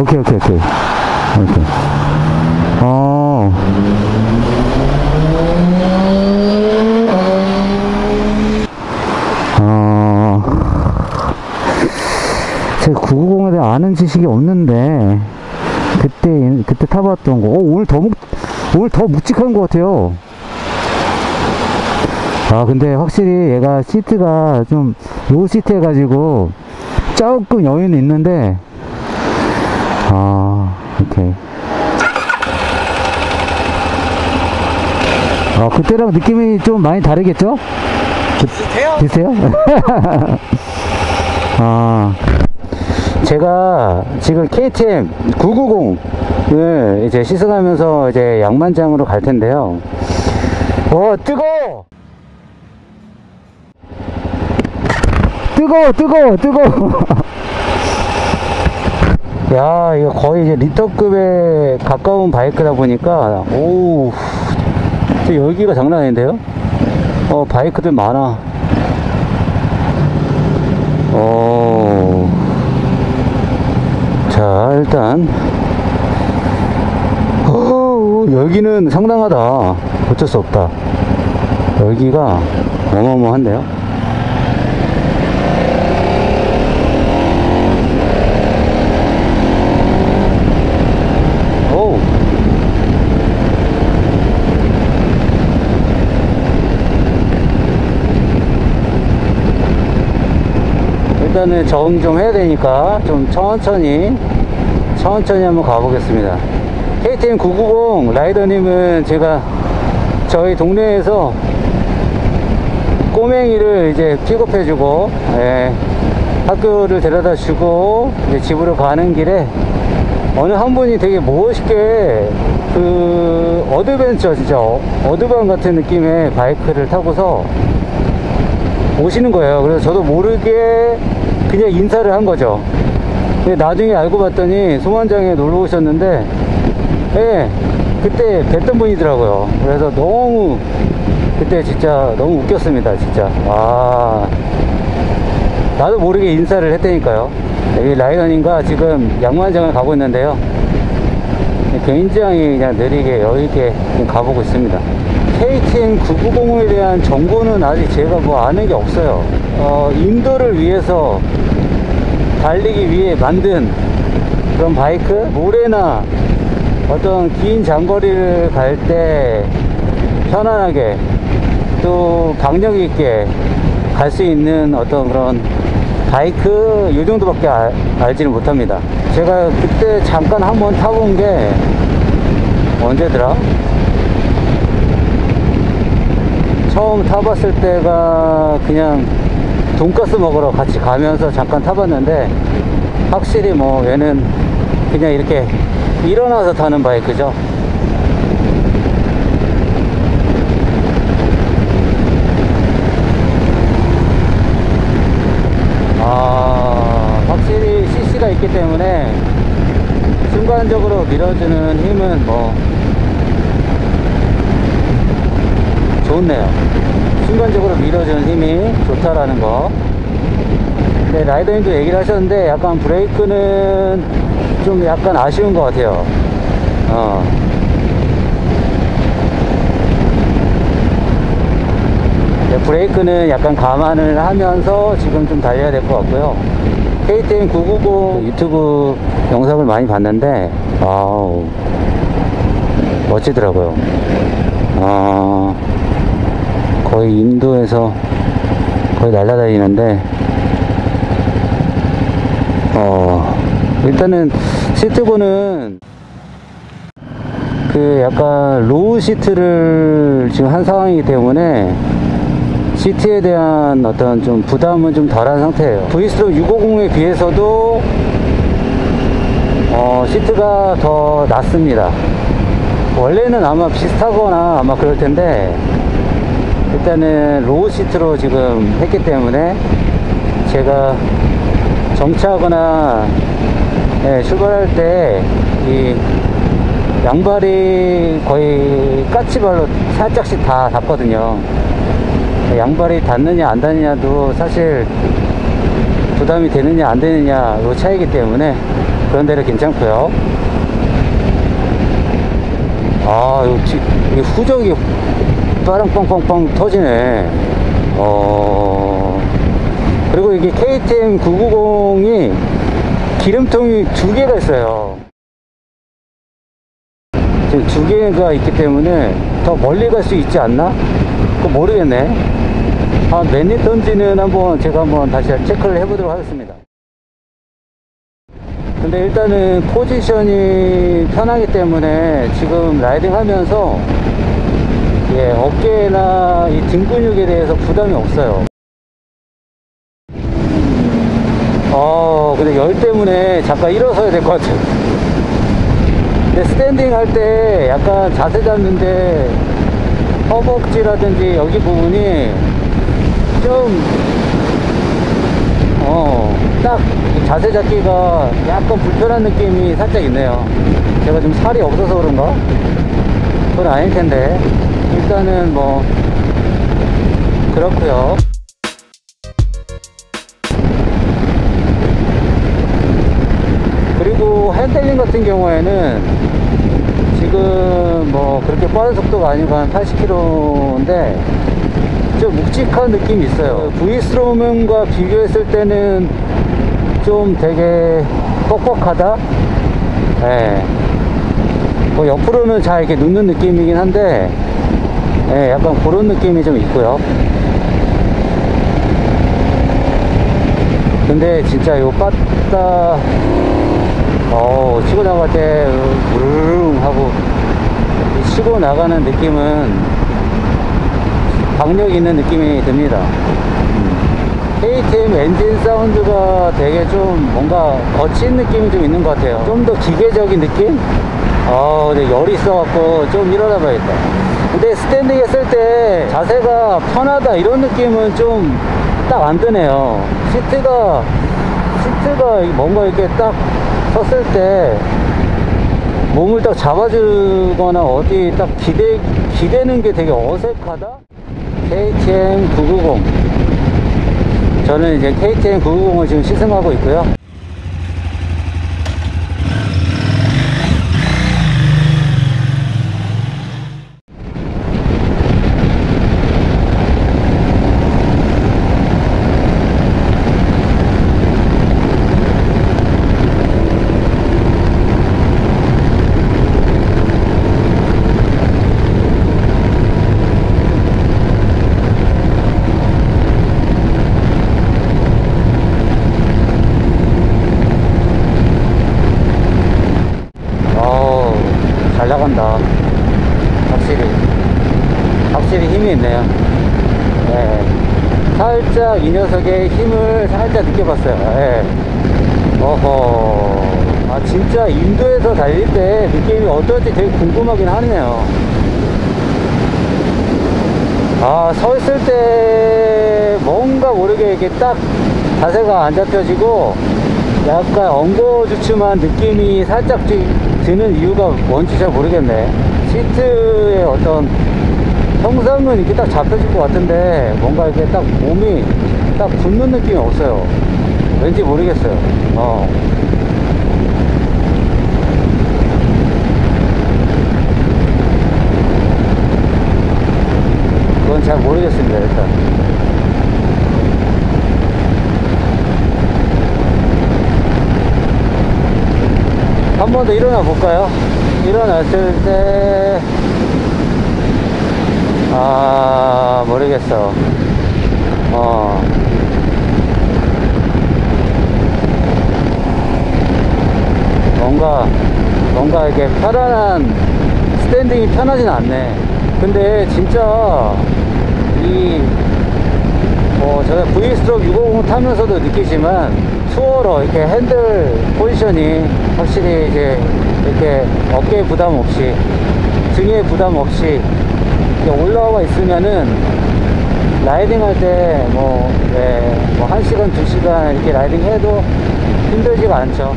오케이, 오케이, 오케이. 오케이. 어. 어. 제가 990에 대해 아는 지식이 없는데, 그때, 그때 타봤던 거. 어, 오늘 더 묵, 오늘 더 묵직한 것 같아요. 아, 근데 확실히 얘가 시트가 좀 로우 시트 해가지고 조금 여유는 있는데, 아, 오케이. 아, 그때랑 느낌이 좀 많이 다르겠죠? 비슷해요? 비슷해요? 아, 제가 지금 KTM 990을 이제 시승하면서 이제 양만장으로 갈 텐데요. 와, 뜨거워! 뜨거워, 뜨거워, 뜨거워! 야, 이거 거의 이제 리터급에 가까운 바이크다 보니까, 오우, 저 열기가 장난 아닌데요? 어, 바이크들 많아. 어, 자, 일단, 어, 열기는 상당하다. 어쩔 수 없다. 열기가 어마어마한데요? 오우. 일단은 적응 좀 해야 되니까 좀 천천히 천천히 한번 가보겠습니다. KTM 990 라이더님은 제가 저희 동네에서 꼬맹이를 이제 픽업해주고 예, 학교를 데려다 주고 이제 집으로 가는 길에 어느 한 분이 되게 멋있게 그 어드벤처 진짜 어- 어드반 같은 느낌의 바이크를 타고서 오시는 거예요. 그래서 저도 모르게 그냥 인사를 한 거죠. 근데 나중에 알고 봤더니 소만장에 놀러 오셨는데, 예, 그때 뵀던 분이더라고요. 그래서 너무, 그때 진짜 너무 웃겼습니다, 진짜. 아, 나도 모르게 인사를 했다니까요. 여기 라이언님과 지금 양만장을 가고 있는데요. 굉장히 그냥 느리게 여유있게 가보고 있습니다. KTM 990에 대한 정보는 아직 제가 뭐 아는 게 없어요. 어, 인도를 위해서 달리기 위해 만든 그런 바이크? 모래나 어떤 긴 장거리를 갈 때 편안하게 또 강력 있게 갈 수 있는 어떤 그런 바이크 이 정도밖에 알, 알지는 못합니다. 제가 그때 잠깐 한번 타본 게 언제더라? 처음 타봤을 때가 그냥 돈가스 먹으러 같이 가면서 잠깐 타봤는데 확실히 뭐 얘는 그냥 이렇게 일어나서 타는 바이크죠. 아, 확실히 CC가 있기 때문에 순간적으로 밀어주는 힘은 뭐 좋네요. 순간적으로 밀어주는 힘이 좋다라는 거. 네, 라이더님도 얘기를 하셨는데 약간 브레이크는 좀 약간 아쉬운 것 같아요. 어. 네, 브레이크는 약간 감안을 하면서 지금 좀 달려야 될 것 같고요. KTM 990 유튜브 영상을 많이 봤는데, 아우, 멋지더라고요. 아, 거의 인도에서 거의 날아다니는데, 어, 일단은 시트고는 그 약간 로우 시트를 지금 한 상황이기 때문에 시트에 대한 어떤 좀 부담은 좀 덜한 상태예요. V스트로 650에 비해서도 어, 시트가 더 낫습니다. 원래는 아마 비슷하거나 아마 그럴 텐데 일단은 로우 시트로 지금 했기 때문에 제가 정차하거나 예, 출발할 때 이 양발이 거의 까치발로 살짝씩 다 닿거든요. 양발이 닿느냐 안 닿느냐도 사실 부담이 되느냐 안 되느냐 요 차이기 때문에 그런 데는 괜찮고요 아 이게 후적이 빠랑빵빵빵 터지네 어 그리고 이게 KTM 990이 기름통이 두 개가 있어요 지금 두 개가 있기 때문에 더 멀리 갈 수 있지 않나? 그거 모르겠네. 아, 몇 리터인지는 한번 제가 한번 다시 체크를 해보도록 하겠습니다. 근데 일단은 포지션이 편하기 때문에 지금 라이딩 하면서 예, 어깨나 이 등 근육에 대해서 부담이 없어요. 어, 근데 열 때문에 잠깐 일어서야 될 것 같아요. 근데 스탠딩 할 때 약간 자세 잡는데 허벅지라든지 여기 부분이 좀, 어, 딱 자세 잡기가 약간 불편한 느낌이 살짝 있네요. 제가 좀 살이 없어서 그런가? 그건 아닐 텐데. 일단은 뭐, 그렇고요. 그리고 핸들링 같은 경우에는 지금 뭐 그렇게 빠른 속도가 아니고 한 80km인데 좀 묵직한 느낌이 있어요. V스트로문과 비교했을 때는 좀 되게 뻑뻑하다? 예. 뭐 옆으로는 잘 이렇게 눕는 느낌이긴 한데 예, 약간 그런 느낌이 좀 있고요 근데 진짜 요 빠따 어, 치고 나갈 때, 우르릉 하고, 이 치고 나가는 느낌은 박력 있는 느낌이 듭니다. 음. KTM 엔진 사운드가 되게 좀 뭔가 거친 느낌이 좀 있는 것 같아요. 좀 더 기계적인 느낌? 아, 근데 열이 있어갖고 좀 일어나 봐야겠다. 근데 스탠딩 했을 때 자세가 편하다 이런 느낌은 좀 딱 안 드네요. 시트가, 시트가 뭔가 이렇게 딱 섰을 때 몸을 딱 잡아주거나 어디 딱 기대, 기대는 게 되게 어색하다? KTM 990. 저는 이제 KTM 990을 지금 시승하고 있고요. 어우, 잘 나간다. 확실히. 확실히 힘이 있네요. 네. 살짝 이 녀석의 힘을 살짝 느껴봤어요. 네. 어허. 아, 진짜 인도에서 달릴 때 느낌이 어떨지 되게 궁금하긴 하네요. 아, 서 있을 때 뭔가 모르게 이렇게 딱 자세가 안 잡혀지고 약간 엉거주춤한 느낌이 살짝 드- 드는 이유가 뭔지 잘 모르겠네. 시트의 어떤 형상은 이렇게 딱 잡혀질 것 같은데 뭔가 이렇게 딱 몸이 딱 붙는 느낌이 없어요. 왠지 모르겠어요. 어. 그건 잘 모르겠습니다, 일단. 한 번 더 일어나 볼까요? 일어났을 때, 아, 모르겠어. 어. 뭔가, 뭔가 이렇게 편안한, 스탠딩이 편하진 않네. 근데 진짜, 이, 뭐, 제가 V스트로크 650 타면서도 느끼지만, 투어러 이렇게 핸들 포지션이 확실히 이제 이렇게 어깨에 부담 없이, 등에 부담 없이, 올라와 있으면은, 라이딩 할 때, 뭐, 네, 뭐, 1시간, 2시간 이렇게 라이딩 해도 힘들지가 않죠.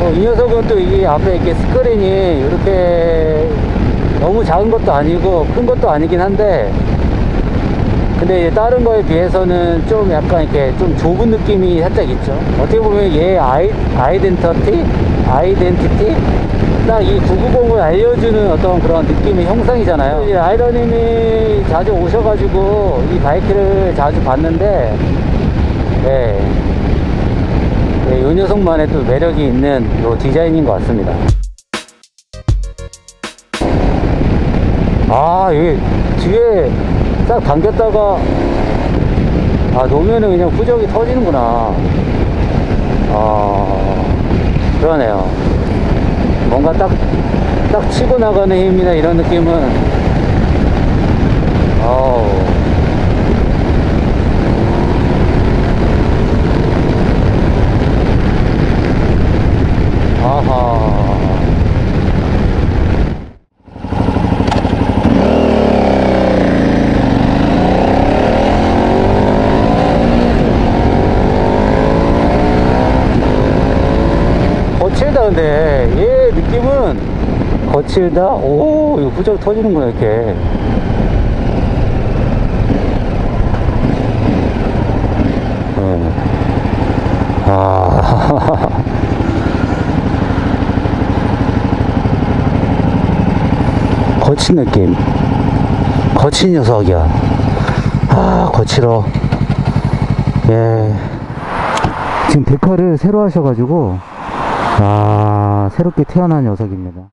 어, 이 녀석은 또 이 앞에 이렇게 스크린이 이렇게 너무 작은 것도 아니고 큰 것도 아니긴 한데 근데 다른 거에 비해서는 좀 약간 이렇게 좀 좁은 느낌이 살짝 있죠. 어떻게 보면 얘 아이, 아이덴티티? 아이덴티티? 딱 이 990을 알려주는 어떤 그런 느낌의 형상이잖아요. 아이러님이 자주 오셔가지고 이 바이크를 자주 봤는데, 네. 네, 이 녀석만의 또 매력이 있는 요 디자인인 것 같습니다. 아, 여기 뒤에 딱 당겼다가, 아, 놓으면은 그냥 후적이 터지는구나. 아, 그러네요. 뭔가 딱, 딱 치고 나가는 힘이나 이런 느낌은, 어우. 아하. 거칠다 근데 얘 느낌은 거칠다? 오 이거 후적 터지는구나 이렇게. 어. 아. 거친 느낌. 거친 녀석이야. 아 거칠어. 예. 지금 데카를 새로 하셔가지고 아 새롭게 태어난 녀석입니다